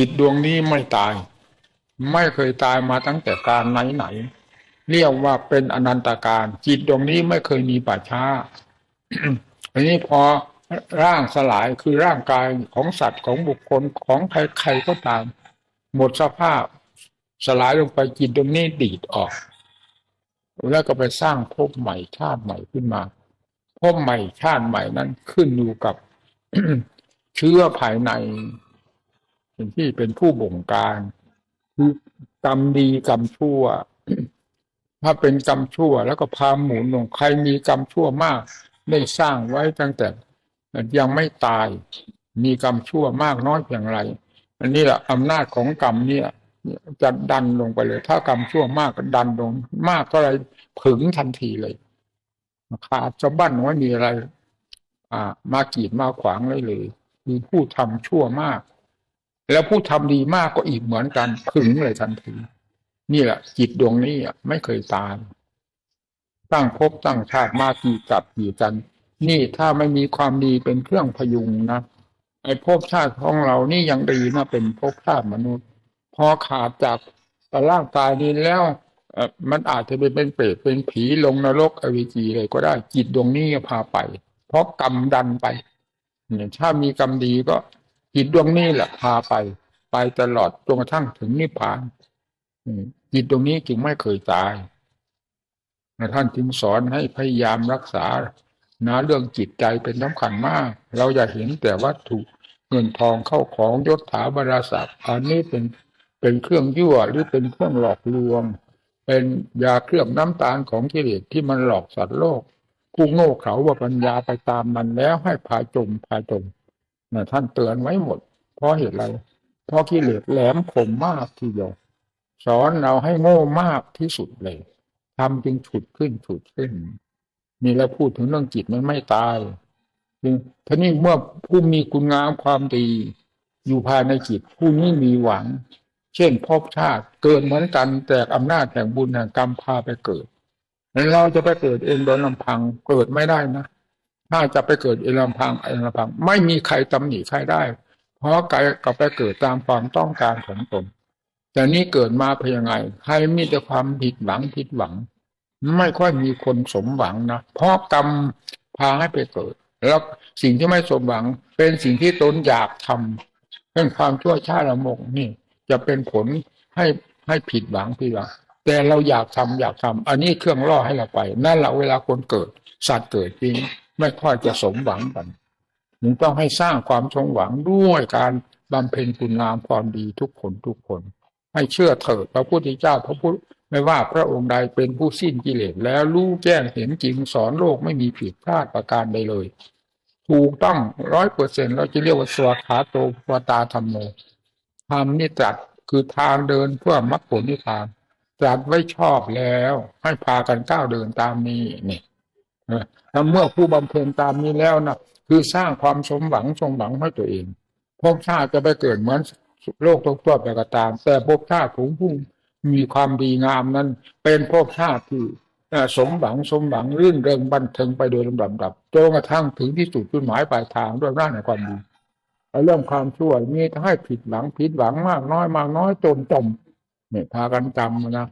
จิตดวงนี้ไม่ตาย ไม่เคยตายมาตั้งแต่การไหนไหนๆเรียกว่าเป็นอนันตการ จิตดวงนี้ไม่เคยมีป่าช้าอันนี้พอร่างสลายคือร่างกายของสัตว์ของบุคคลของใครๆก็ตาม หมดสภาพ สลายลงไปจิตดวงนี้ดีดออก แล้วก็ไปสร้างภพใหม่ชาติใหม่ขึ้นมาภพใหม่ชาติใหม่นั้นขึ้นอยู่กับเชื้อภายใน เป็นที่เป็นผู้บงการคือกรรมดีกรรมชั่ว ถ้าเป็นกรรมชั่ว แล้วก็พาหมุนลงใครมีกรรมชั่วมาก ได้สร้างไว้ตั้งแต่ยังไม่ตาย มีกรรมชั่วมากน้อยเพียงไร อันนี้แหละอำนาจของกรรมเนี่ยจะดันลงไปเลย ถ้ากรรมชั่วมากก็ดันลง มากเท่าไรผึงทันทีเลยขาดจะบั้นว่ามีอะไร อ่า มากีดมาขวางเลยเลยมีผู้ทำชั่วมาก แล้วผู้ทำดีมากก็อีกเหมือนกันผึงเลยทันทีนี่แหละจิตดวงนี้อะไม่เคยตายตั้งภพตั้งชาติมากี่กับกี่กัน นี่ถ้าไม่มีความดีเป็นเครื่องพยุงนะไอ้ภพชาติของเรานี่ยังดีนะเป็นภพชาติมนุษย์ พอขาดจากร่างกายนี้แล้วเอมันอาจจะเป็นเป็นเปรตเป็นผีลงนรกอเวจีเลยก็ได้จิตดวงนี้พาไป เพราะกรรมดันไปเนี่ยถ้ามีกรรมดีก็ จิตดวงนี้แหละพาไป ไปตลอดจนกระทั่งถึงนิพพานจิตดวงนี้จึงไม่เคยตายท่านจึงสอนให้พยายามรักษานะเรื่องจิตใจเป็นสำคัญมาก เราอย่าเห็นแต่วัตถุเงินทองเข้าของยศถาบรรดาศักดิ์อันนี้เป็นเป็นเครื่องยั่วหรือเป็นเครื่องหลอกลวง เป็นยาเคลือบน้ำตาลของกิเลสที่มันหลอกสัตว์โลกผู้โง่เขลาว่าปัญญาไปตามมันแล้วให้พาจมพาจม นะท่านเตือนไว้หมด เพราะเหตุอะไร เพราะกิเลสแหลมคมมากทีเดียวสอนเราให้โง่มากที่สุดเลยทำจึงฉุดขึ้นฉุดขึ้น นี่แล้วพูดถึงเรื่องจิตมันไม่ตายจึงท่านี้เมื่อผู้มีคุณงามความดี อยู่ภายในจิต ผู้นี้มีหวัง เช่นภพชาติเกิดเหมือนกันแต่อำนาจแห่งบุญแห่งกรรมพาไปเกิดแล้วเราจะไปเกิดเองโดยลำพังเกิดไม่ได้นะ ถ้าจะไปเกิดเองลำพังเองลำพัง ไม่มีใครตำหนิใครได้ เพราะกายกับไปเกิดตามความต้องการของตนแต่นี่เกิดมาเพียงไงใครมีแต่ความผิดหวังผิดหวัง ไม่ค่อยมีคนสมหวังนะเพราะกรรมพาให้ไปเกิด แล้วสิ่งที่ไม่สมหวัง เป็นสิ่งที่ตนอยากทำเรื่องความชั่วช้าละมกนี่ จะเป็นผลให้ให้ผิดหวังผิดหวังแต่เราอยากทำอยากทำอันนี้เครื่องล่อให้เราไป นั่นแหละเวลาคนเกิด สัตว์เกิดจริง ไม่ค่อยจะสมหวังกันจึงต้องให้สร้างความสมหวังด้วยการบำเพ็ญคุณงามความดีทุกคนทุกคน ให้เชื่อเถิดพระพุทธเจ้าพระพุทธไม่ว่าพระองค์ใดเป็นผู้สิ้นกิเลสแล้วรู้แจ้งเห็นจริงสอนโลกไม่มีผิดพลาดประการใดเลยถูกต้องร้อยเปอร์เซ็นเราจะเรียกว่าสวขาโตวตาธรรมโมธรรมนี่ตรัสคือทางเดินเพื่อมรรคผลนิพพานตรัสไว้ชอบแล้ว ให้พากันก้าวเดินตามนี้นี่ แล้วเมื่อผู้บำเพ็ญตามนี้แล้วนะคือสร้างความสมหวังสมหวังให้ตัวเองภพชาติจะไปเกิดเหมือนโลกทั่วไปก็ตาม แต่ภพชาติของผู้มีความดีงามนั้น เป็นภพชาติที่สมหวังสมหวังรื่นเริงบันเทิงไปโดยลำดับดับจนกระทั่งถึงที่สุดจุดหมายปลายทางด้วยร่างในความดีเรื่องความชั่วมีให้ผิดหวังผิดหวังมากน้อยมากน้อยจนจมเนี่ยพากันจำนะ